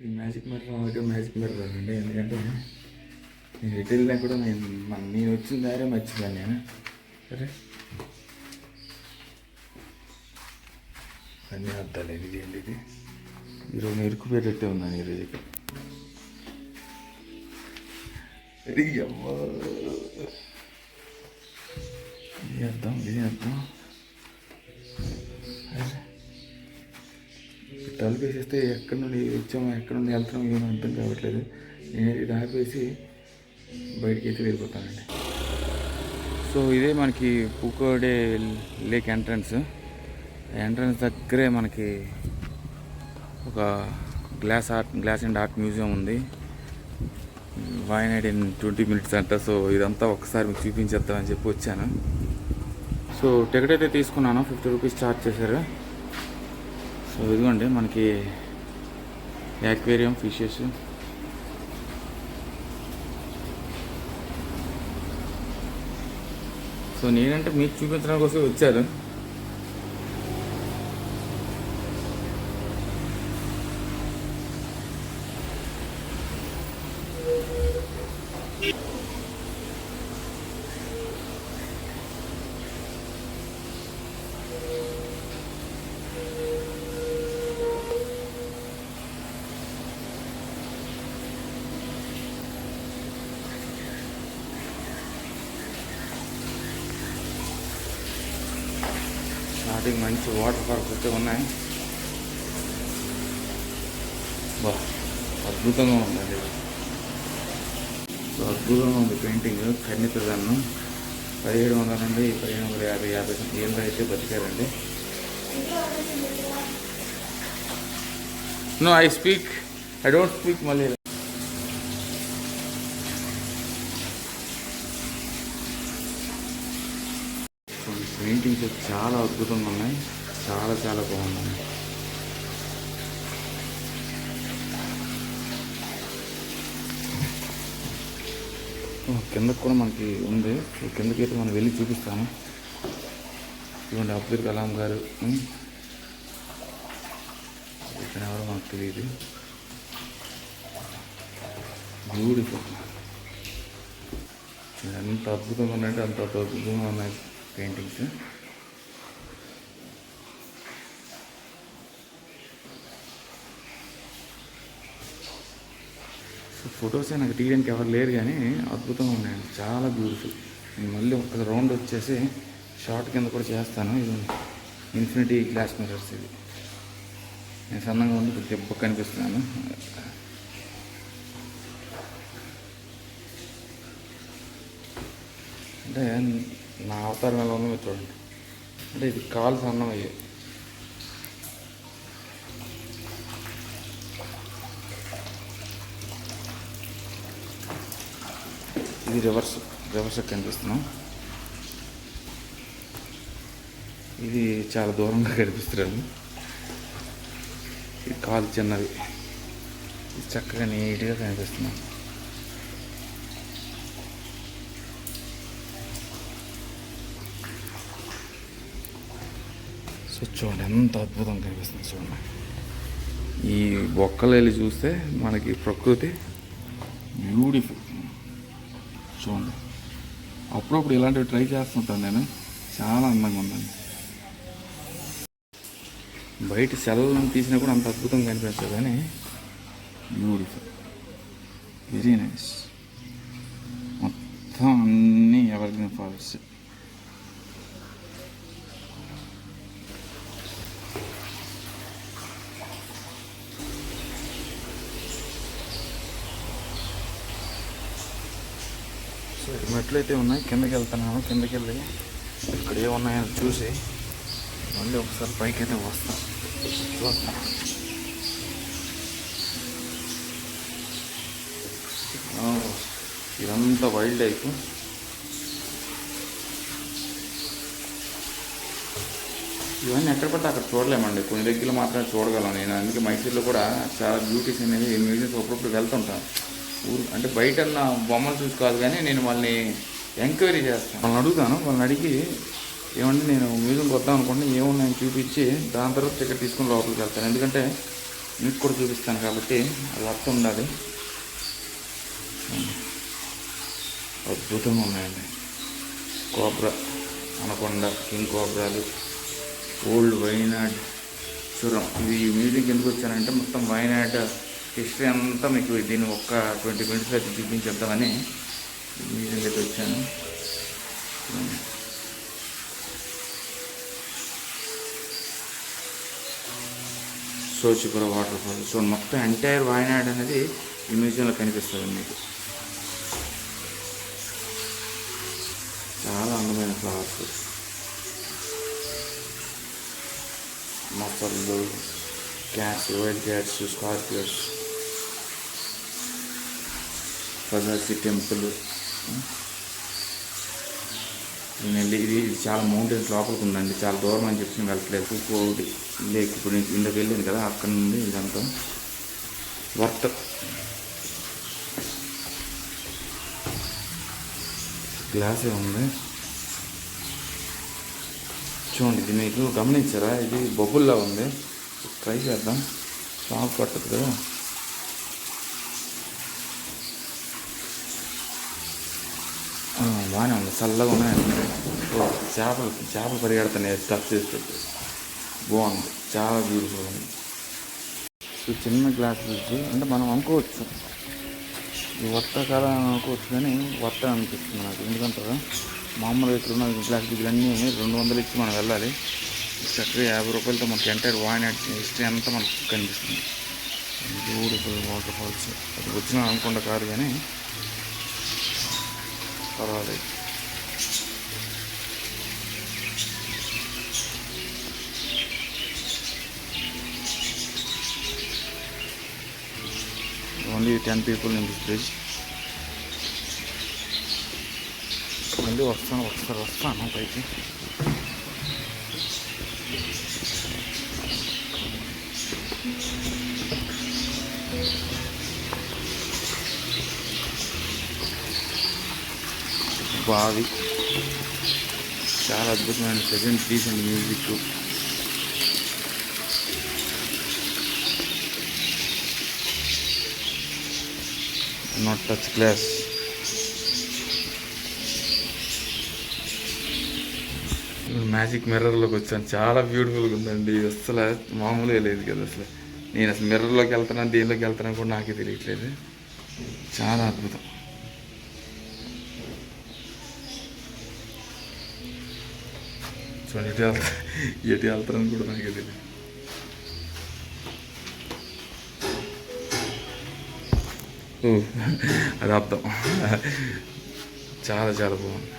ఈ magic mirror ఒకటి magic mirror అండి ఎందుకంటే నేను ఎటు వెళ్ళినా కూడా నేను మన నేను వచ్చిన దారే మర్చిపోయాను నేను. సరే. అన్నీ అద్దాలి ఇది ఏంటి ఇది? ఈరోజు నెరుకు పెట్టే ఉన్నాను ఈరోజు ఇక్కడ అమ్మా. ఇది అర్థం ఇది అర్థం తలుపు వేసేస్తే ఎక్కడి నుండి వచ్చామో ఎక్కడి నుండి వెళ్తున్నామో ఏమో అర్థం కావట్లేదు. నేను ఇది ఆపేసి బయటికి అయితే వెళ్ళిపోతానండి. సో ఇదే మనకి పూకోడే లేక్ ఎంట్రన్స్. ఎంట్రన్స్ దగ్గరే మనకి ఒక glass art glass and art museum ఉంది. వాయినాడ్ ఇన్ ట్వంటీ మినిట్స్ అంట. సో ఇదంతా ఒకసారి మీకు చూపించేద్దామని చెప్పి వచ్చాను. సో టికెట్ అయితే తీసుకున్నాను. ఫిఫ్టీ రూపీస్ ఛార్జ్ చేశారు. సో ఇదిగోండి మనకి యాక్వేరియం ఫిషెస్. సో నేనంటే మీకు చూపించడం కోసం వచ్చారు స్టార్టింగ్ మంచి వాటర్ పార్క్స్ అయితే ఉన్నాయి. బా అద్భుతంగా ఉందండి సో అద్భుతంగా ఉంది పెయింటింగ్ కన్నితదాన్ని పదిహేడు వందల నుండి పదిహేను వందల యాభై యాభై ఏళ్ళు అయితే బతికారండి. No I speak I don't speak మళ్ళీ పెయింటింగ్స్ చాలా అద్భుతంగా ఉన్నాయి. చాలా చాలా బాగున్నాయి. కిందకు కూడా మనకి ఉంది. కిందకి అయితే మనం వెళ్ళి చూపిస్తాము ఇవ్వండి అబ్దుల్ కలాం గారు. ఇక్కడ ఎవరో మనకు తెలియదు. బ్యూటిఫుల్ ఎంత అద్భుతంగా ఉన్నాయంటే అంత అద్భుతంగా ఉన్నాయి. పెయింటింగ్స్. సో ఫొటోస్ నాకు తీయడానికి ఎవరు లేరు కానీ అద్భుతంగా ఉన్నాయండి. చాలా బ్యూటిఫుల్. నేను మళ్ళీ ఒక రౌండ్ వచ్చేసి షార్ట్ కింద కూడా చేస్తాను. ఇది ఇన్ఫినిటీ గ్లాస్ మిరర్స్ ఇది. నేను సన్నంగా ఉండి ఇప్పుడు దెబ్బ కనిపిస్తున్నాను. అంటే నా అవతారం ఎలా ఉందో మీరు చూడండి. అంటే ఇది కాలు సన్నం అయ్యాయి ఇది రివర్స్ రివర్స్ కనిపిస్తున్నాం ఇది చాలా దూరంగా కనిపిస్తున్నాను ఇది కాలు చిన్నది. ఇది చక్కగా నీట్గా కనిపిస్తున్నాం సో చూడండి ఎంత అద్భుతంగా కనిపిస్తుంది చూడండి. ఈ బొక్కలు వెళ్ళి చూస్తే మనకి ప్రకృతి బ్యూటిఫుల్. చూడండి. అప్పుడప్పుడు ఇలాంటివి ట్రై చేస్తుంటాను నేను. చాలా అందంగా ఉందండి. బయట సెలవులను తీసినా కూడా అంత అద్భుతంగా కనిపిస్తుంది కానీ బ్యూటిఫుల్. Very nice. మొత్తం అన్నీ ఎవరిగ్రీన్ ఫారెస్ట్. సో మెట్లు అయితే ఉన్నాయి. కిందకి వెళ్తున్నాను. కిందకి వెళ్ళి ఇక్కడ ఏమున్నాయో చూసి మళ్ళీ ఒకసారి పైకి అయితే వస్తాం ఇదంతా వైల్డ్ లైఫ్. ఇవన్నీ ఎక్కడ పడితే అక్కడ చూడలేమండి. కొన్ని దగ్గర మాత్రమే చూడగలను నేను. అందుకే మైసూర్లో కూడా చాలా బ్యూటీస్ అనేవి మ్యూజియంస్ అప్పుడప్పుడు వెళ్తుంటాను. ఊరు అంటే బయట ఉన్న బొమ్మలు చూసి కాదు కానీ నేను వాళ్ళని ఎంక్వైరీ చేస్తాను. వాళ్ళని అడుగుతాను. వాళ్ళని అడిగి ఏమంటే నేను మ్యూజియంకి వద్దాం అనుకుంటే ఏమున్నాయని చూపించి దాని తర్వాత టికెట్ తీసుకుని లోపలికి వెళ్తాను. ఎందుకంటే మీకు కూడా చూపిస్తాను కాబట్టి అది అర్థం ఉండాలి. అద్భుతంగా ఉన్నాయండి. కోబ్రా అనకొండ కింగ్ కోబ్రాలు ఓల్డ్ వైనాడ్ చూరం ఇది మ్యూజియంకి ఎందుకు వచ్చానంటే మొత్తం వైనాడ్ హిస్టరీ అంతా మీకు దీన్ని ఒక్క ట్వంటీ మినిట్స్లో అయితే చూపించేద్దామని మ్యూజియం అయితే వచ్చాను. సోచిపుర వాటర్ ఫాల్ సో మొత్తం ఎంటైర్ వాయనాడ్ అనేది ఈ మ్యూజియంలో కనిపిస్తుంది మీకు. చాలా అందమైన ఫ్లవర్స్. మొక్కలు cats wild cats scorpions. Pazhassi temple. వెళ్ళి ఇది చాలా మౌంటైన్స్ లోపలికి ఉందండి. చాలా దూరం అని చెప్పి వెళ్ళట్లేదు. కోడి లేక్ ఇప్పుడు నేను ఇందుకు వెళ్ళాను కదా అక్కడ నుండి ఇదంతా. వర్త్. గ్లాసే ఉంది. చూడండి ఇది మీకు గమనించారా? ఇది బొబ్బుల్లా ఉంది. ట్రై చేద్దాం. షాప్ పట్టదు కదా. బాగానే ఉంది చల్లగా ఉన్నాయండి ఓ, చేపలు చేపలు పరిగెడుతున్నాయి టచ్ చేసి బాగుంది చాలా బ్యూటిఫుల్ ఉంది. సో చిన్న గ్లాసెస్ అంటే మనం అనుకోవచ్చు. ఈ వర్తాకాలం అనుకోవచ్చు కానీ వర్త అనిపిస్తుంది నాకు. ఎందుకంటారా? మామూలుగా ఇక్కడ ఉన్న గ్లాస్ దిగులన్నీ రెండు వందలు ఇచ్చి మనం వెళ్ళాలి. చక్కగా యాభై రూపాయలతో మనకి ఎంటైర్ వాయినాట్ హిస్టరీ అంతా మనకు కనిపిస్తుంది. బ్యూటిఫుల్ వాటర్ ఫాల్స్ అది వచ్చినా అనుకుంటా కాదు కానీ పర్వాలేదు only ten people in this bridge మళ్ళీ వస్తాను ఒకసారి వస్తాను పైకి బావి. చాలా అద్భుతమైన ప్రజెంట్ తీసింది music not touch glass magic మిర్రర్లోకి వచ్చాను. చాలా బ్యూటిఫుల్గా ఉందండి. అసలు మామూలుగా లేదు కదా అసలు. నేను అసలు మిర్రర్లోకి వెళ్తున్నాను దీనిలోకి వెళ్తున్నాను కూడా నాకే తెలియట్లేదు. చాలా అద్భుతం. సో ఎటు వెళ్తా ఎటు వెళ్తారని కూడా నాకు తెలియదు ఓ అది అర్థం. చాలా చాలా బాగుంది.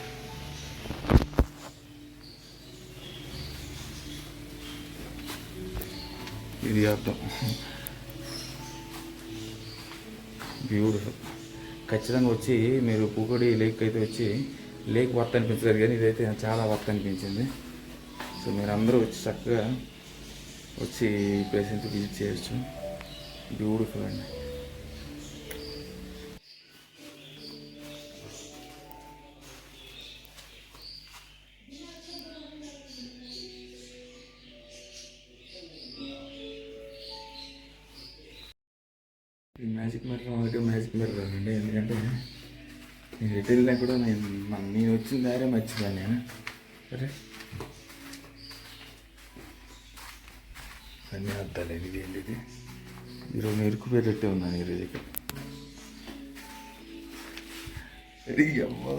ఇది అర్థం. బ్యూటిఫుల్ ఖచ్చితంగా వచ్చి మీరు పూకడి లేక్ అయితే వచ్చి లేక్ వర్త్ అనిపించలేదు కానీ ఇదైతే చాలా వర్త్ అనిపించింది. సో మీరు అందరూ వచ్చి చక్కగా వచ్చి ఈ ప్లేస్ విజిట్ చేయొచ్చు. బ్యూటిఫుల్ అండి. మ్యాజిక్ మిర్రర్ ఒకటి మ్యాజిక్ మిర్రర్ అండి ఎందుకంటే నేను రిటైల్ కూడా నేను నేను వచ్చిన దారే మర్చిపోయాను నేను. సరే? అన్నీ అర్థాలేని ఇది ఏంటి ఇది ఈరోజు ఇరుక్కుపోయేటట్టే ఉన్నాను ఈరోజు ఇక్కడ. ఇది అమ్మా.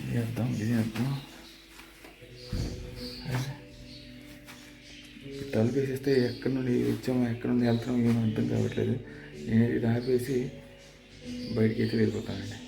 ఇది అర్థం ఇది అద్దాం ఎక్కడి నుండి వచ్చామో ఎక్కడి నుండి వెళ్తున్నామో ఏమీ అర్థం కావట్లేదు. నేను ఇది ఆపేసి బయటికి అయితే వెళ్ళిపోతానండి.